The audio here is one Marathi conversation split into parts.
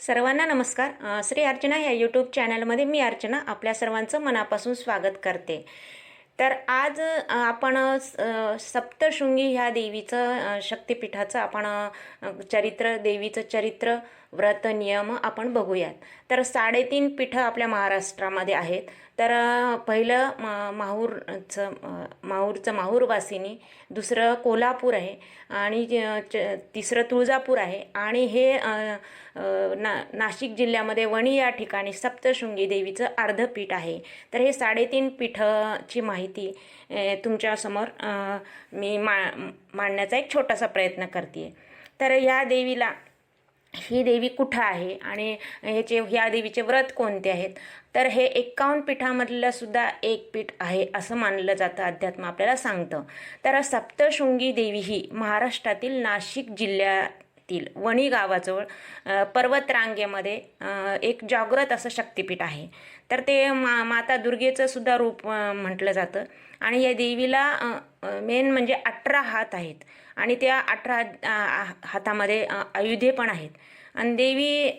सर्वांना नमस्कार. श्री अर्चना या यूट्यूब चॅनलमध्ये मी अर्चना आपल्या सर्वांचं मनापासून स्वागत करते. तर आज आपण सप्तशृंगी ह्या देवीचं शक्तिपीठाचं आपण चरित्र देवीचं चरित्र व्रत नियम आपण बघूयात. तर साडेतीन पीठं आपल्या महाराष्ट्रामध्ये आहेत. तर पहिलं मा माहूरचं माहूरचं माहूरवासिनी दुसरं कोल्हापूर आहे आणि च तिसरं तुळजापूर आहे आणि हे ना नाशिक जिल्ह्यामध्ये वणी या ठिकाणी सप्तशृंगी देवीचं अर्धपीठ आहे. तर हे साडेतीन पीठाची माहिती तुमच्यासमोर मी मा मांडण्याचा एक छोटासा प्रयत्न करते तर ह्या देवीला ही देवी कुठं आहे आणि ह्याचे ह्या देवीचे व्रत कोणते आहेत? तर हे एक्कावन्न पीठामधलं सुद्धा एक पीठ आहे असं मानलं जातं अध्यात्म आपल्याला सांगतं. तर सप्तशृंगी देवी ही महाराष्ट्रातील नाशिक जिल्ह्यातील वणी गावाजवळ पर्वतरांगेमध्ये एक जागृत असं शक्तिपीठ आहे. तर ते मा माता दुर्गेचं सुद्धा रूप म्हटलं जातं. आणि या देवीला मेन म्हणजे अठरा हात आहेत. आणि त्या अठरा हातामध्ये आयुधे पण आहेत. आणि देवी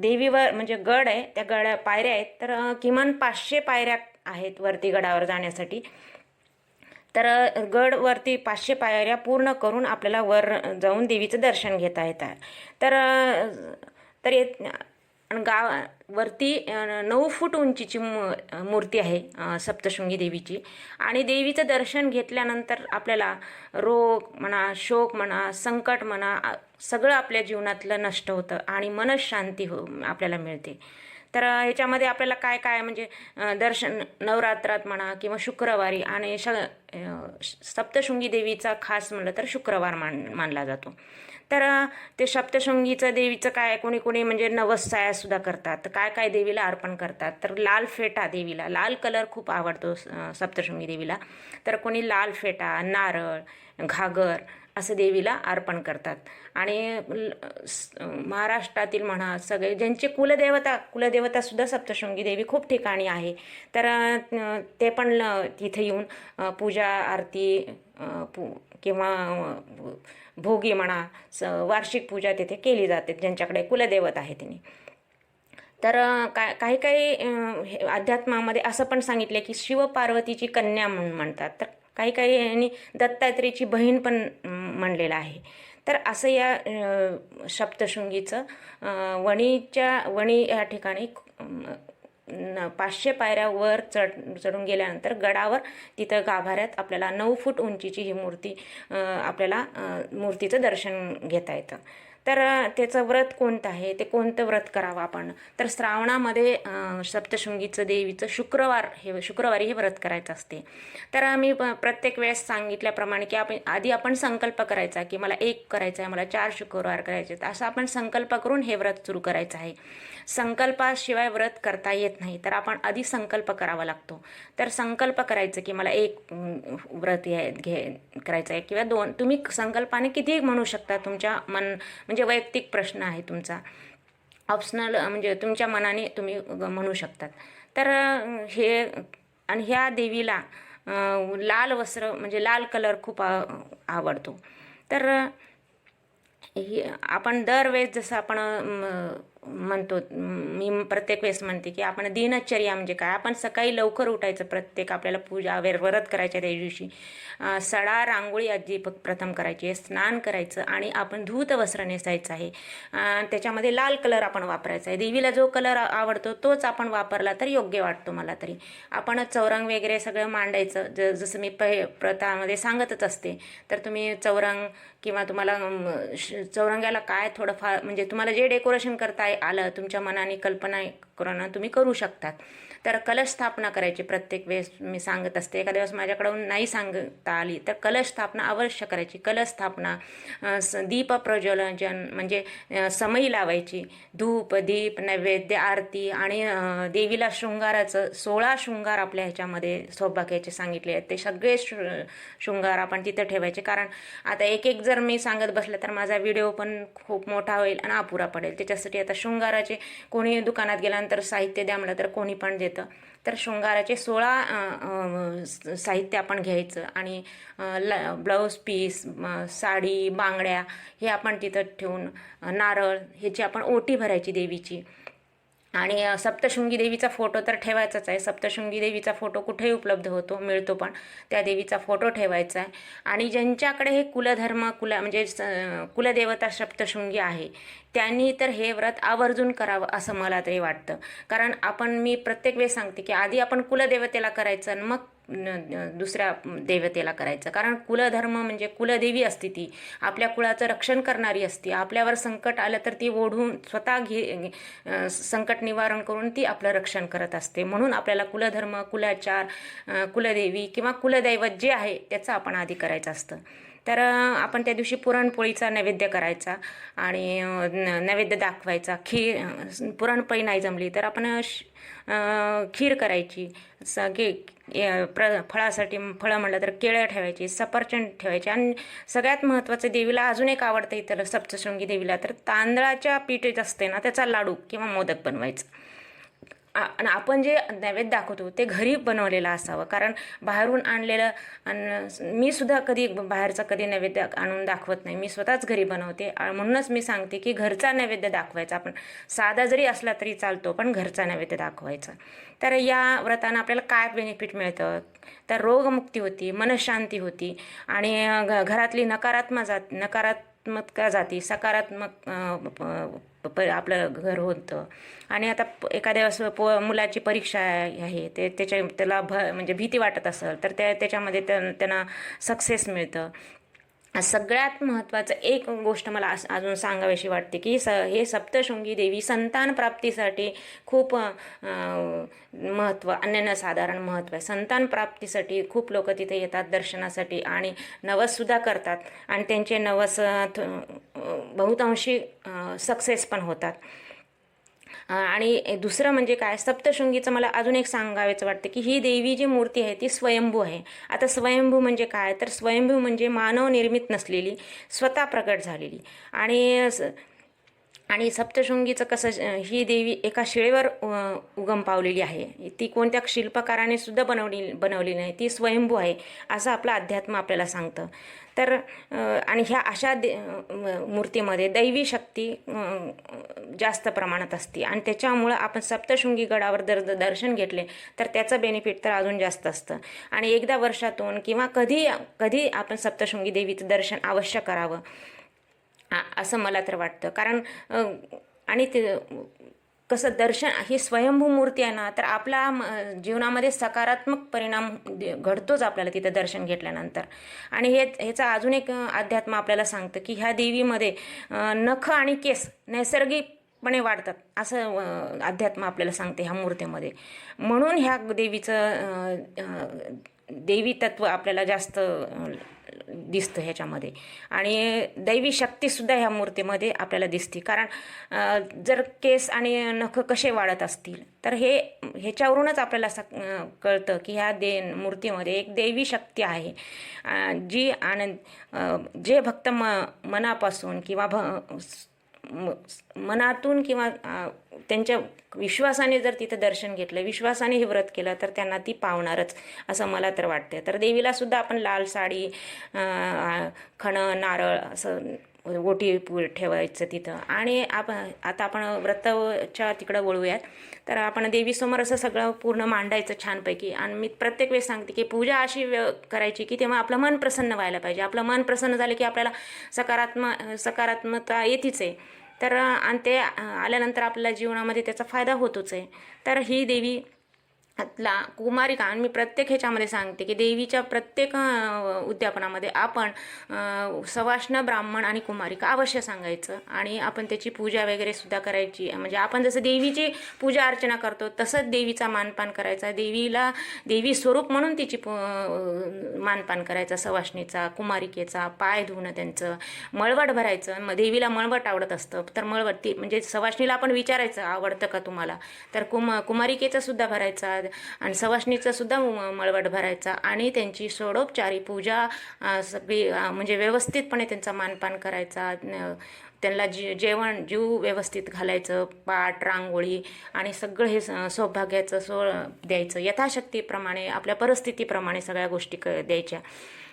देवीवर म्हणजे गड आहे त्या गड्या पायऱ्या आहेत. तर किमान पाचशे पायऱ्या आहेत वरती गडावर जाण्यासाठी. तर गडवरती पाचशे पायऱ्या पूर्ण करून आपल्याला वर जाऊन देवीचं दर्शन घेता येतं तर तर आणि गावावरती नऊ फूट उंचीची मू मूर्ती आहे सप्तशृंगी देवीची. आणि देवीचं दर्शन घेतल्यानंतर आपल्याला रोग म्हणा शोक म्हणा संकट म्हणा सगळं आपल्या जीवनातलं नष्ट होतं आणि मनशांती हो आपल्याला मिळते. तर ह्याच्यामध्ये आपल्याला काय काय म्हणजे दर्शन नवरात्रात म्हणा किंवा शुक्रवारी आणि श सप्तशृंगी देवीचा खास म्हणलं तर शुक्रवार मान मानला जातो. तर ते सप्तशृंगीचं देवीचं काय कोणी कोणी म्हणजे नवसायासुद्धा करतात. तर काय काय देवीला अर्पण करतात. तर लाल फेटा देवीला. लाल कलर खूप आवडतो सप्तशृंगी देवीला. तर कोणी लाल फेटा नारळ घागर असं देवीला अर्पण करतात. आणि महाराष्ट्रातील म्हणा सगळे ज्यांचे कुलदेवता कुलदेवतासुद्धा सप्तशृंगी देवी खूप ठिकाणी आहे. तर ते पण ल- तिथे येऊन पूजा आरती पू किंवा भोगी म्हणा स वार्षिक पूजा तिथे केली जाते. ज्यांच्याकडे कुलदैवत आहे त्यांनी तर का काय काही काही हे अध्यात्मामध्ये असं पण सांगितलं की शिवपार्वतीची कन्या म्हणून म्हणतात. तर काही काही यांनी दत्तात्रेयची बहीण पण म्हणलेलं आहे. तर असं या सप्तशृंगीचं वणीच्या वणी या ठिकाणी पाचशे पायऱ्यावर चढ चढून गेल्यानंतर गडावर तिथं गाभाऱ्यात आपल्याला नऊ फूट उंचीची ही मूर्ती आपल्याला मूर्तीचं दर्शन घेता येतं. तर त्याचं व्रत कोणतं आहे? ते कोणतं व्रत करावं आपण? तर श्रावणामध्ये सप्तशृंगीचं देवीचं शुक्रवार हे शुक्रवारी हे व्रत करायचं असते. तर आम्ही प्रत्येक वेळेस सांगितल्याप्रमाणे की आपण आधी आपण संकल्प करायचा की मला एक करायचा आहे मला चार शुक्रवार करायचे आहेत. असं आपण संकल्प करून हे व्रत सुरू करायचं आहे. संकल्पाशिवाय व्रत करता येत नाही तर आपण आधी संकल्प करावा लागतो. तर संकल्प करायचं की मला एक व्रत हे घे करायचं आहे किंवा दोन. तुम्ही संकल्पाने किती म्हणू शकता? तुमच्या मन म्हणजे म्हणजे वैयक्तिक प्रश्न आहे तुमचा. ऑप्शनल म्हणजे तुमच्या मनाने तुम्ही म्हणू शकतात. तर हे आणि ह्या देवीला लाल वस्त्र म्हणजे लाल कलर खूप आवडतो. तर हे आपण दरवेळेस जसं आपण म्हणतो मी प्रत्येक वेळेस म्हणते की आपण दिनचर्या म्हणजे काय? आपण सकाळी लवकर उठायचं प्रत्येक आपल्याला पूजा वेर व्रत करायच्या त्या दिवशी. सडा रांगोळी आजी प- प्रथम करायची आहे स्नान करायचं आणि आपण धूत वस्त्र नेसायचं आहे. त्याच्यामध्ये लाल कलर आपण वापरायचा आहे. देवीला जो कलर आवडतो तोच आपण वापरला तर योग्य वाटतो मला तरी. आपण चौरंग वगैरे सगळं मांडायचं. ज जसं मी पहि प्रथामध्ये सांगतच असते. तर तुम्ही चौरंग किंवा तुम्हाला श- चौरंगाला काय थोडंफार म्हणजे तुम्हाला जे डेकोरेशन करताय आलं तुमच्या मनाने कल्पना करून तुम्ही करू शकतात. तर कलश स्थापना करायची प्रत्येक वेळेस मी सांगत असते. एखाद्या वेळेस माझ्याकडून नाही सांगता आली तर कलश स्थापना अवश्य करायची. कलश स्थापना स- दीप प्रज्वलन म्हणजे अ, समई लावायची. धूप दीप नैवेद्य आरती आणि देवीला शृंगाराचं सोळा शृंगार आपल्या ह्याच्यामध्ये सौभाग्याचे सांगितले आहेत. ते सगळे शृ शृंगार आपण तिथं ठेवायचे. कारण आता एक एक जर मी सांगत बसलं तर माझा व्हिडिओ पण खूप मोठा होईल आणि अपुरा पडेल. त्याच्यासाठी आता शृंगाराचे कोणी दुकानात गेल्यानंतर साहित्य द्या म्हणलं तर कोणी पण जे येतं. तर शृंगाराचे सोळा साहित्य आपण घ्यायचं आणि ल ब्लाऊज पीस साडी बांगड्या हे आपण तिथं ठेवून नारळ ह्याची आपण ओटी भरायची देवीची. आणि सप्तशृंगी देवीचा फोटो तर ठेवायचाच आहे. सप्तशृंगी देवीचा फोटो कुठेही उपलब्ध होतो मिळतो पण त्या देवीचा फोटो ठेवायचा आहे. आणि ज्यांच्याकडे हे कुलधर्म कुल म्हणजे स- कुलदेवता सप्तशृंगी आहे त्यांनी तर हे व्रत आवर्जून करावं असं मला तरी वाटतं. कारण आपण मी प्रत्येक वेळेस सांगते की आधी आपण कुलदेवतेला करायचं आणि मग दुसऱ्या देवतेला करायचं. कारण कुलधर्म म्हणजे कुलदेवी असते ती. आपल्या कुळाचं रक्षण करणारी असते. आपल्यावर संकट आलं तर ती ओढून स्वतः घे संकट निवारण करून ती आपलं रक्षण करत असते. म्हणून आपल्याला कुलधर्म कुलाचार कुलदेवी किंवा कुलदैवत जे आहे त्याचं आपण आधी करायचं असतं. तर आपण त्या दिवशी पुरणपोळीचा नैवेद्य करायचा आणि न- नैवेद्य दाखवायचा. खीर पुरणपोळी नाही जमली तर आपण श- खीर करायची. सगळे प्र फळासाठी फळं म्हणलं तर केळं ठेवायची सफरचंद ठेवायची आणि सगळ्यात महत्त्वाचं देवीला अजून एक आवडतं इतर सप्तशृंगी देवीला तर तांदळाच्या पीठ असते ना त्याचा लाडू किंवा मोदक बनवायचं. आणि आपण जे नैवेद्य दाखवतो ते घरी बनवलेलं असावं. कारण बाहेरून आणलेलं आणि मी सुद्धा कधी बाहेरचा कधी नैवेद्य आणून दाखवत नाही. मी स्वतःच घरी बनवते. म्हणूनच मी सांगते की घरचा नैवेद्य दाखवायचा. आपण साधा जरी असला तरी चालतो पण घरचा नैवेद्य दाखवायचा. तर या व्रतानं आपल्याला काय बेनिफिट मिळतं? तर रोगमुक्ती होती मनशांती होती आणि घ घरातली नकारात्मक जात नकारात्मकता जाती सकारात्मक प- आपलं घर होतं. आणि आता एखाद्या असं प मुलाची परीक्षा आहे ते त्याच्या त्याला भ म्हणजे भीती वाटत असेल तर त्या त्याच्यामध्ये त्यांना सक्सेस मिळतं. सगळ्यात महत्त्वाचं एक गोष्ट मला अजून सांगावीशी वाटते की स हे सप्तशृंगी देवी संतान प्राप्तीसाठी खूप महत्त्व अनन्यसाधारण महत्त्व आहे. संतान प्राप्तीसाठी खूप लोक तिथे येतात दर्शनासाठी आणि नवससुद्धा करतात आणि त्यांचे नवस थ- बहुतांशी सक्सेस पण होतात. आणि दुसरं म्हणजे काय? सप्तशृंगीचं मला अजून एक सांगावेचं वाटतं की ही देवी जी मूर्ती आहे ती स्वयंभू आहे. आता स्वयंभू म्हणजे काय? तर स्वयंभू म्हणजे मानव निर्मित नसलेली स्वतः प्रकट झालेली. आणि आणि सप्तशृंगीचं कसं ही देवी एका शिळेवर उगम पावलेली आहे. ती कोणत्या शिल्पकाराने सुद्धा बनवली बनवली नाही. ती स्वयंभू आहे असं आपलं अध्यात्म आपल्याला सांगतं. तर आणि ह्या अशा दे मूर्तीमध्ये दैवी शक्ती जास्त प्रमाणात असते. आणि त्याच्यामुळं आपण सप्तशृंगी गडावर जर दर्शन घेतले तर त्याचं बेनिफिट तर अजून जास्त असतं. आणि एकदा वर्षातून किंवा कधी कधी आपण सप्तशृंगी देवीचं दर्शन अवश्य करावं. असं मला तर वाटतं. कारण आणि ते कसं दर्शन ही स्वयंभू मूर्ती आहे ना तर आपला म, जीवनामध्ये सकारात्मक परिणाम घडतोच आपल्याला तिथं दर्शन घेतल्यानंतर. आणि हे ह्याचा अजून एक अध्यात्म आपल्याला सांगतं की ह्या देवीमध्ये नख आणि केस नैसर्गिकपणे वाढतात असं अध्यात्म आपल्याला सांगते ह्या मूर्तीमध्ये. म्हणून ह्या देवीचं देवी तत्व आपल्याला जास्त दिसतं ह्याच्यामध्ये. आणि दैवी शक्तीसुद्धा ह्या मूर्तीमध्ये आपल्याला दिसते. कारण जर केस आणि नखं कसे वाढत असतील तर हे ह्याच्यावरूनच आपल्याला स कळतं की ह्या दे मूर्तीमध्ये एक दैवी शक्ती आहे. जी आनंद जे भक्त म मनापासून किंवा भ म- मनातून किंवा त्यांच्या विश्वासाने जर तिथं दर्शन घेतलं विश्वासाने हे व्रत केलं तर त्यांना ती पावणारच असं मला तर वाटते तर देवीला सुद्धा आपण लाल साडी खणं नारळ असं ओटी पु ठेवायचं तिथं. आणि आपण आता आपण व्रताच्या तिकडं वळूयात. तर आपण देवीसमोर असं सगळं पूर्ण मांडायचं छानपैकी. आणि मी प्रत्येक वेळेस सांगते की पूजा अशी व्य- करायची की तेव्हा आपलं मन प्रसन्न व्हायला पाहिजे. आपलं मन प्रसन्न झालं की आपल्याला सकारात्मक सकारात्मकता येतीच आहे. तर आणि ते आल्यानंतर आपल्या जीवनामध्ये त्याचा फायदा होतोच आहे. तर ही देवी ला कुमारिका आणि मी प्रत्येक ह्याच्यामध्ये सांगते की देवीच्या प्रत्येक उद्यापनामध्ये आपण सवाष्ण ब्राह्मण आणि कुमारिका अवश्य सांगायचं? आणि आपण त्याची पूजा वगैरे सुद्धा करायची. म्हणजे आपण जसं देवीची पूजा अर्चना करतो तसंच देवीचा मानपान करायचा. देवीला देवी स्वरूप म्हणून तिची मानपान करायचा. सवाष्णीचा कुमारिकेचा पाय धुणं त्यांचं मळवट भरायचं. मग देवीला मळवट आवडत असतं. तर मळवट ती म्हणजे सवाष्णीला आपण विचारायचं आवडतं का तुम्हाला? तर कुम कुमारिकेचं सुद्धा भरायचा. आणि सवाष्णीचा सुद्धा म- मळवट भरायचा आणि त्यांची सोडोपचारी पूजा सगळी म्हणजे व्यवस्थितपणे त्यांचा मानपान करायचा. त्यांना जे जेवण जीव व्यवस्थित घालायचं पाट रांगोळी आणि सगळं हे स- सौभाग्याचं सो द्यायचं. यथाशक्तीप्रमाणे आपल्या परिस्थितीप्रमाणे सगळ्या गोष्टी क द्यायच्या.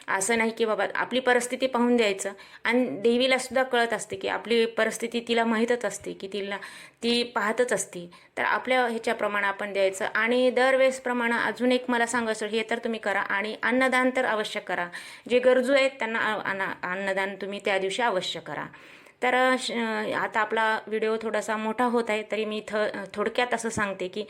असं नाही की बाबा आपली परिस्थिती पाहून द्यायचं. आणि देवीला सुद्धा कळत असते की आपली परिस्थिती तिला माहीतच असते की तिला ती पाहतच असते. तर आपल्या ह्याच्याप्रमाणे आपण द्यायचं. आणि दरवेळेसप्रमाणे अजून एक मला सांगायचं हे तर तुम्ही करा. आणि अन्नदान तर अवश्य करा. जे गरजू आहेत त्यांना अन्नदान तुम्ही त्या दिवशी अवश्य करा. तर श आता आपला व्हिडिओ थोडासा मोठा होत आहे तरी मी थ थोडक्यात असं सांगते की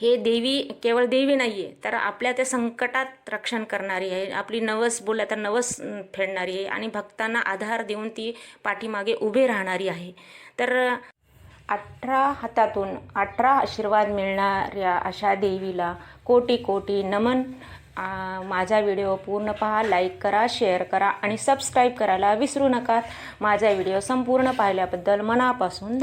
हे देवी केवळ देवी नाही आहे तर आपल्या त्या संकटात रक्षण करणारी आहे. आपली नवस बोलला तर नवस फेडणारी आहे आणि भक्तांना आधार देऊन ती पाठीमागे उभे राहणारी आहे. तर अठरा हातातून अठरा आशीर्वाद मिळणाऱ्या अशा देवीला कोटी कोटी नमन. माझा व्हिडिओ पूर्ण पहा लाईक करा शेअर करा आणि सबस्क्राईब करायला विसरू नका. माझा व्हिडिओ संपूर्ण पाहिल्याबद्दल मनापासून धन्यवाद.